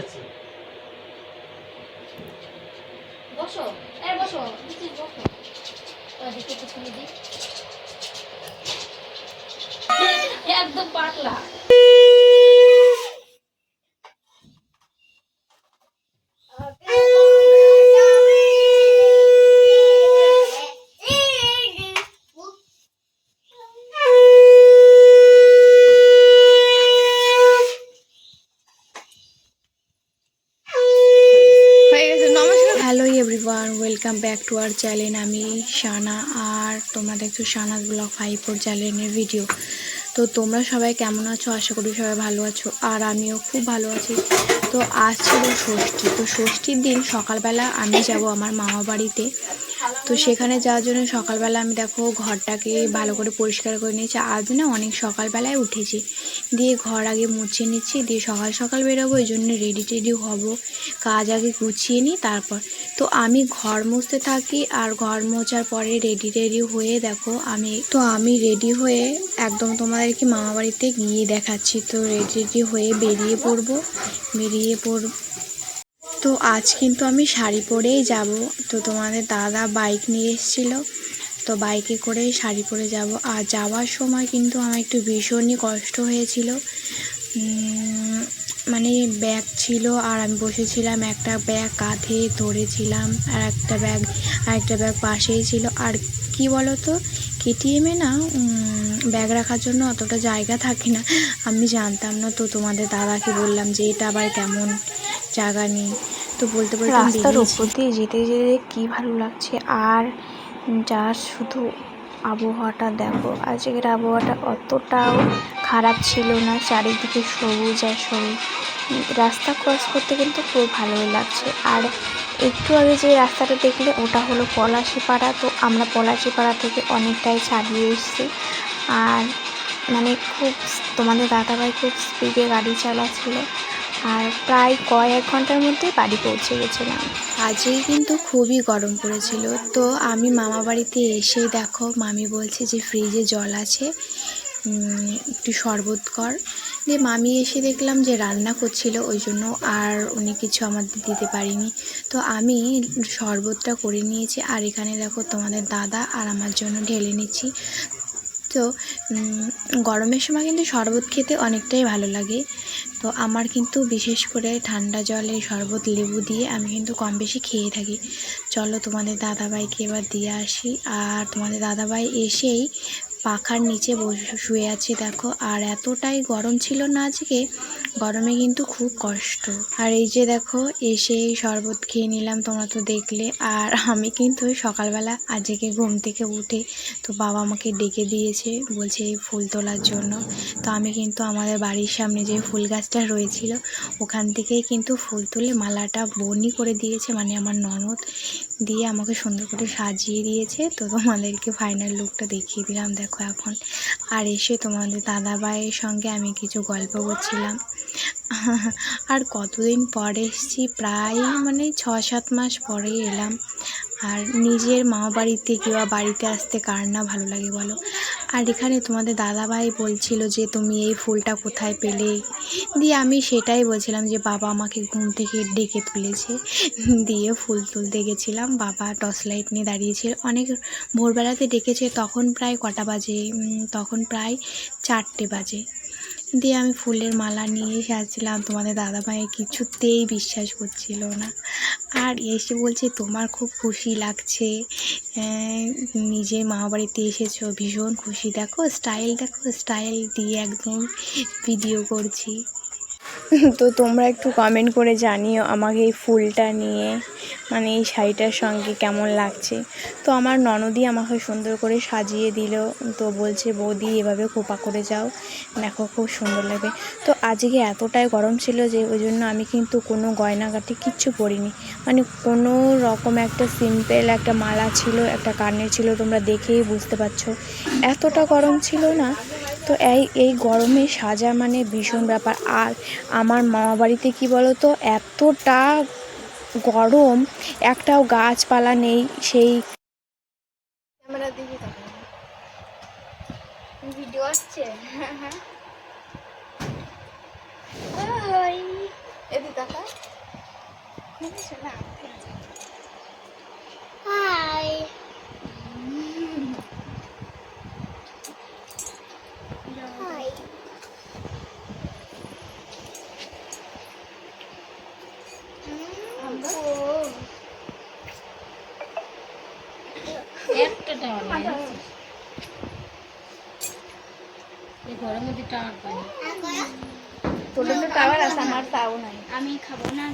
আছে। বসো। এ বসো দিদি বসো। দেখে দিই একদম পাতলা। ব্যাক টু আওয়ার চ্যানেল আমি শানা আর তোমরা দেখছ শানাস ব্লগ ফাইভ ফোর চ্যানেলের ভিডিও তো তোমরা সবাই কেমন আছো? আশা করি সবাই ভালো আছো আর আমিও খুব ভালো আছি। তো আজ ছিল ষষ্ঠী। তো ষষ্ঠীর দিন সকালবেলা আমি যাব আমার মামা বাড়িতে। তো সেখানে যাওয়ার জন্য সকালবেলা আমি দেখো ঘরটাকে ভালো করে পরিষ্কার করে নিয়েছি। আজ না অনেক সকালবেলায় উঠেছি। দিয়ে ঘর আগে মুছে নিচ্ছি, দিয়ে সকাল সকাল বেরোবো ওই জন্য রেডি টেডি হব। কাজ আগে গুছিয়ে নিই, তারপর। তো আমি ঘর মুছতে থাকি আর ঘর মোছার পরে রেডি রেডি হয়ে দেখো, আমি তো আমি রেডি হয়ে একদম তোমাদেরকে মামা বাড়িতে গিয়ে দেখাচ্ছি। তো রেডি রেডি হয়ে বেরিয়ে পড়ব, বেরিয়ে পড়, তো আজ কিন্তু আমি শাড়ি পরেই যাব। তো তোমাদের দাদা বাইক নিয়ে এসেছিল। তো বাইকে করে শাড়ি পরে যাব। আর যাওয়ার সময় কিন্তু আমার একটু ভীষণই কষ্ট হয়েছিল। মানে ব্যাগ ছিল আর আমি বসেছিলাম একটা ব্যাগ কাঁধে ধরেছিলাম আর একটা ব্যাগ আর একটা ব্যাগ পাশেই ছিল। আর কি বলো তো কেটিএমে না ব্যাগ রাখার জন্য অতটা জায়গা থাকে না। আমি জানতাম না তো তোমাদের দাদাকে বললাম যে এটা আবার কেমন জায়গা নেই। তো বলতে বলতে রাস্তার উপর দিয়ে যেতে যেতে কি ভালো লাগছে? আর যার শুধু আবহাওয়াটা দেখো। আজকের আবহাওয়াটা অতটাও খারাপ ছিল না, চারিদিকে সবুজ আর সবুজ। রাস্তা ক্রস করতে কিন্তু খুব ভালোই লাগছে। আর একটু আগে যে রাস্তাটা দেখলে, ওটা হলো পলাশিপাড়া। তো আমরা পলাশিপাড়া থেকে অনেকটাই ছাড়িয়ে এসেছি। আর মানে খুব তোমাদের দাদাভাই খুব স্পিডে গাড়ি চালাচ্ছিল। আর প্রায় কয়েক ঘণ্টার মধ্যে বাড়ি পৌঁছে গেছিলাম। আজই কিন্তু খুবই গরম পড়েছিল। তো আমি মামা বাড়িতে এসে দেখো, মামি বলছে যে ফ্রিজে জল আছে একটু শরবত কর। দিয়ে মামি এসে দেখলাম যে রান্না করছিল ওই জন্য, আর উনি কিছু আমাদের দিতে পারিনি। তো আমি শরবতটা করে নিয়েছি, আর এখানে দেখো তোমাদের দাদা আর আমার জন্য ঢেলে নিচ্ছি। তো গরমের সময় কিন্তু শরবত খেতে অনেকটাই ভালো লাগে। তো আমার কিন্তু বিশেষ করে ঠান্ডা জলে শরবত লেবু দিয়ে আমি কিন্তু কম বেশি খেয়ে থাকি। চলো তোমাদের দাদাভাইকে এবার দিয়ে আসি। আর তোমাদের দাদাভাই এসেই পাখার নিচে বসে, শুয়ে আছে দেখো। আর এতটাই গরম ছিল না আজকে, গরমে কিন্তু খুব কষ্ট। আর এই যে দেখো, এসেই শরবত খেয়ে নিলাম, তোমরা তো দেখলে। আর আমি কিন্তু সকালবেলা আজকে ঘুম থেকে উঠে তো বাবা আমাকে ডেকে দিয়েছে, বলছে এই ফুল তোলার জন্য। তো আমি কিন্তু আমাদের বাড়ির সামনে যে ফুল গাছটা রয়েছিল, ওখান থেকেই কিন্তু ফুল তুলে মালাটা বনি করে দিয়েছে মানে আমার ননদ। দিয়ে আমাকে সুন্দর করে সাজিয়ে দিয়েছে। তো তোমাদেরকে ফাইনাল লুকটা দেখিয়ে দিলাম, দেখো এখন। আর এসে তোমাদের দাদা ভাইয়ের সঙ্গে আমি কিছু গল্প করছিলাম। আর কতদিন পরে এসেছি, প্রায় মানে ছ সাত মাস পরে এলাম। আর নিজের মা বাড়িতে কিংবা বাড়িতে আসতে কার না ভালো লাগে বলো? আর এখানে তোমাদের দাদাভাই বলছিল যে, তুমি এই ফুলটা কোথায় পেলে? দিয়ে আমি সেটাই বলছিলাম যে, বাবা আমাকে ঘুম থেকে ডেকে তুলেছে। দিয়ে ফুল তুলতে গেছিলাম। বাবা টর্চ লাইট নিয়ে দাঁড়িয়েছে অনেক ভোরবেলাতে ডেকেছে। তখন প্রায় কটা বাজে? তখন প্রায় চারটে বাজে। দিয়ে আমি ফুলের মালা নিয়ে সাজছিলাম। তোমাদের দাদা দাদাভাই কিছুতেই বিশ্বাস করছিল না। আর এসে বলছে, তোমার খুব খুশি লাগছে। নিজের নিজে মা বাড়িতে এসেছ, ভীষণ খুশি। দেখো স্টাইল দেখো স্টাইল দিয়ে একদম ভিডিও করছি। তো তোমরা একটু কমেন্ট করে জানিও আমাকে এই ফুলটা নিয়ে মানে এই শাড়িটার সঙ্গে কেমন লাগছে। তো আমার ননদি আমাকে সুন্দর করে সাজিয়ে দিল, তো বলছে, বৌদি, এভাবে খোপা করে যাও। দেখো খুব সুন্দর লাগবে। তো আজকে এতটাই গরম ছিল যে ওই জন্য আমি কিন্তু কোনো গয়নাগাটি কিচ্ছু পরিনি। মানে কোনো রকম একটা সিম্পল একটা মালা ছিল, একটা কানের ছিল, তোমরা দেখেই বুঝতে পারছ। এতটা গরম ছিল না তো এই এই গরমে সাজা মানে ভীষণ ব্যাপার। আর আমার মামা বাড়িতে কি বলো তো এতটা গরম, একটাও গাছপালা নেই, সেই ভিডিও আসছে? একটা টাওয়ার এই ঘরের মধ্যে টাওয়ার পাই তোদের তো টাওয়ার আছে আমার তাও নাই। আমি খাব না।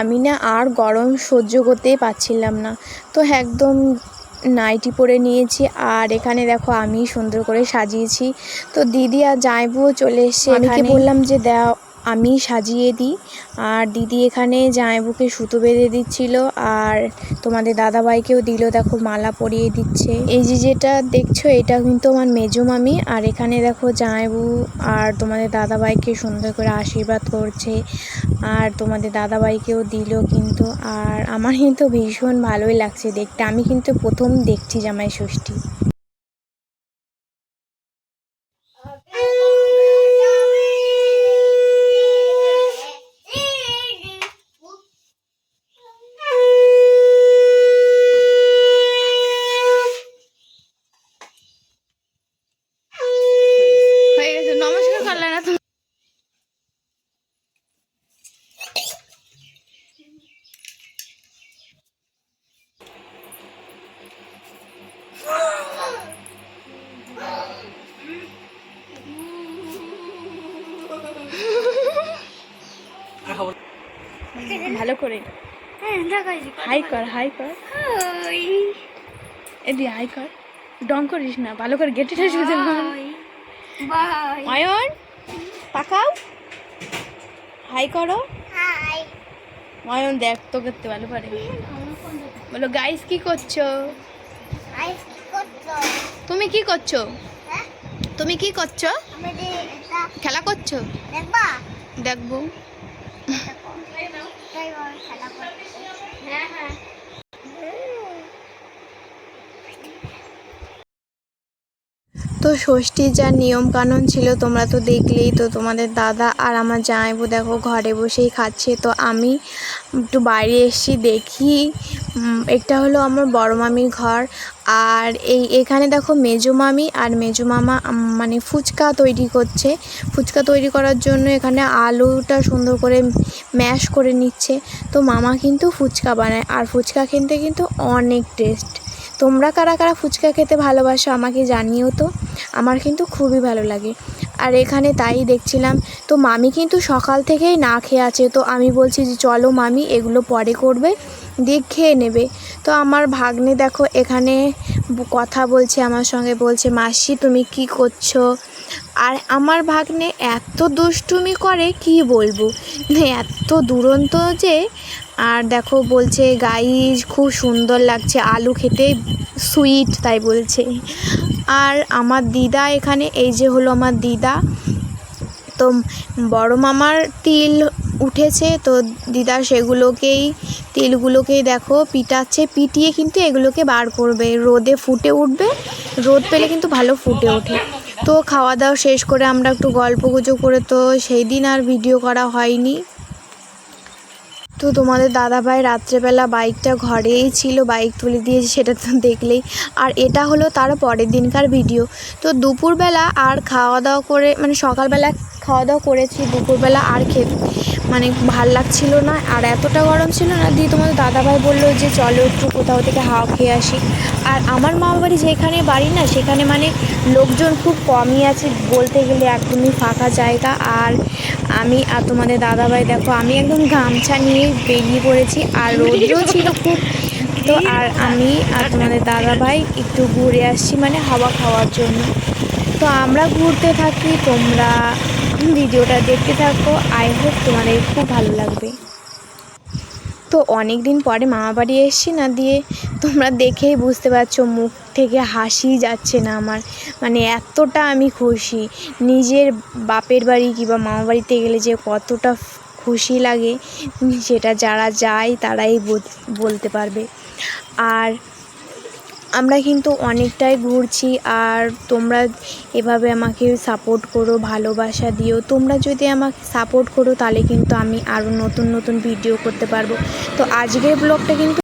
আমি না আর গরম সহ্য করতেই পারছিলাম না। তো একদম নাইটি পরে নিয়েছি আর এখানে দেখো আমি সুন্দর করে সাজিয়েছি। তো দিদি আর জামাইবুও চলে এসছে আমি কি বললাম যে দাও আমি সাজিয়ে দিই। আর দিদি এখানে জামাইবুকে সুতো বেঁধে দিচ্ছিল। আর তোমাদের দাদাভাইকেও দিল, দেখো মালা পরিয়ে দিচ্ছে। এই যে যেটা দেখছ, এটা কিন্তু আমার মেজো মামি। আর এখানে দেখো জামাইবু আর তোমাদের দাদাভাইকে সুন্দর করে আশীর্বাদ করছে। আর তোমাদের দাদাভাইকেও দিল কিন্তু। আর আমার কিন্তু ভীষণ ভালোই লাগছে দেখতে। আমি কিন্তু প্রথম দেখছি জামাই ষষ্ঠী। ভালো করে। হ্যাঁ হাই কর হাই কর। এদি হাই কর। ডং করিস না ভালো করে গেটে ঠেস বাই। অয়ন তাকাও হাই করো। অয়ন দেখ তো করতে ভালো পারে বলো গাইস কি করছ? তুমি কি করছ? হ্যাঁ? তুমি কি করছ? খেলা করছ? দেখবা? দেখব। তো ষষ্ঠীর যা নিয়ম কানুন ছিল, তোমরা তো দেখলেই তো তোমাদের দাদা আর আমার জামাইবু দেখো ঘরে বসেই খাচ্ছে। তো আমি একটু বাইরে এসছি দেখি একটা হলো আমার বড় মামির ঘর। আর এই এখানে দেখো মেজো মামি আর মেজো মামা মানে ফুচকা তৈরি করছে। ফুচকা তৈরি করার জন্য এখানে আলুটা সুন্দর করে ম্যাশ করে নিচ্ছে। তো মামা কিন্তু ফুচকা বানায় আর ফুচকা খেতে কিন্তু অনেক টেস্ট তোমরা কারা কারা ফুচকা খেতে ভালোবাসো আমাকে জানিও তো। আমার কিন্তু খুবই ভালো লাগে। আর এখানে তাই দেখছিলাম, তো মামি কিন্তু সকাল থেকেই না খেয়ে আছে, তো আমি বলছি যে চলো মামি এগুলো পরে করবে, দিয়ে খেয়ে নেবে। তো আমার ভাগ্নে দেখো এখানে কথা বলছে আমার সঙ্গে, বলছে, মাসি, তুমি কি করছ? আর আমার ভাগ্নে এত দুষ্টুমি করে, কি বলব? মানে এত দুরন্ত যে, আর দেখো বলছে গাইজ খুব সুন্দর লাগছে, আলু খেতে সুইট তাই বলছে। আর আমার দিদা এখানে, এই যে হলো আমার দিদা। তো বড় মামার তিল উঠেছে, তো দিদা সেগুলোকেই, তিলগুলোকেই দেখো, পিটাচ্ছে। পিটিয়ে কিন্তু এগুলোকে বার করবে। রোদে ফুটে উঠবে। রোদ পেলে কিন্তু ভালো ফুটে ওঠে। তো খাওয়া দাওয়া শেষ করে আমরা একটু গল্প করে তো সেই দিন আর ভিডিও করা হয়নি। তো তোমাদের দাদাভাই রাত্রেবেলা বাইকটা ঘরেই ছিল, বাইক তুলে দিয়েছে, সেটা তো দেখলেই। আর এটা হলো তার পরের দিনকার ভিডিও। তো দুপুরবেলা আর খাওয়া দাওয়া করে মানে সকালবেলা খাওয়া দাওয়া করেছি, দুপুরবেলা আর খেয়ে মানে ভালো লাগছিল না। আর এতটা গরম ছিল না দিয়ে তোমাদের দাদাভাই বলল যে, চলো একটু কোথাও থেকে হাওয়া খেয়ে আসি। আর আমার মামা বাড়ি যেখানে বাড়ি না, সেখানে মানে লোকজন খুব কমই আছে বলতে গেলে একদমই ফাঁকা জায়গা। আর আমি আর তোমাদের দাদাভাই, দেখো, আমি একদম গামছা নিয়ে বেরিয়ে পড়েছি আর রোদও ছিল খুব। তো আর আমি আর তোমাদের দাদাভাই একটু ঘুরে আসছি মানে হাওয়া খাওয়ার জন্য। তো আমরা ঘুরতে থাকি, তোমরা ভিডিওটা দেখতে থাকো। আই হোপ তোমাদের খুব ভালো লাগবে। তো অনেক দিন পরে মামা বাড়ি এসছি না দিয়ে তোমরা দেখেই বুঝতে পারছ মুখ থেকে হাসি যাচ্ছে না আমার। মানে এতটা আমি খুশি। নিজের বাপের বাড়ি কিংবা মামা বাড়িতে গেলে যে কতটা খুশি লাগে, সেটা যারা যায় তারাই বলতে পারবে। আর আমরা কিন্তু অনেকটাই ঘুরছি আর তোমরা এভাবে আমাকে সাপোর্ট করো, ভালোবাসা দিও। তোমরা যদি আমাকে সাপোর্ট করো, তাহলে কিন্তু আমি আরও নতুন নতুন ভিডিও করতে পারব। তো আজকের ব্লগটা কিন্তু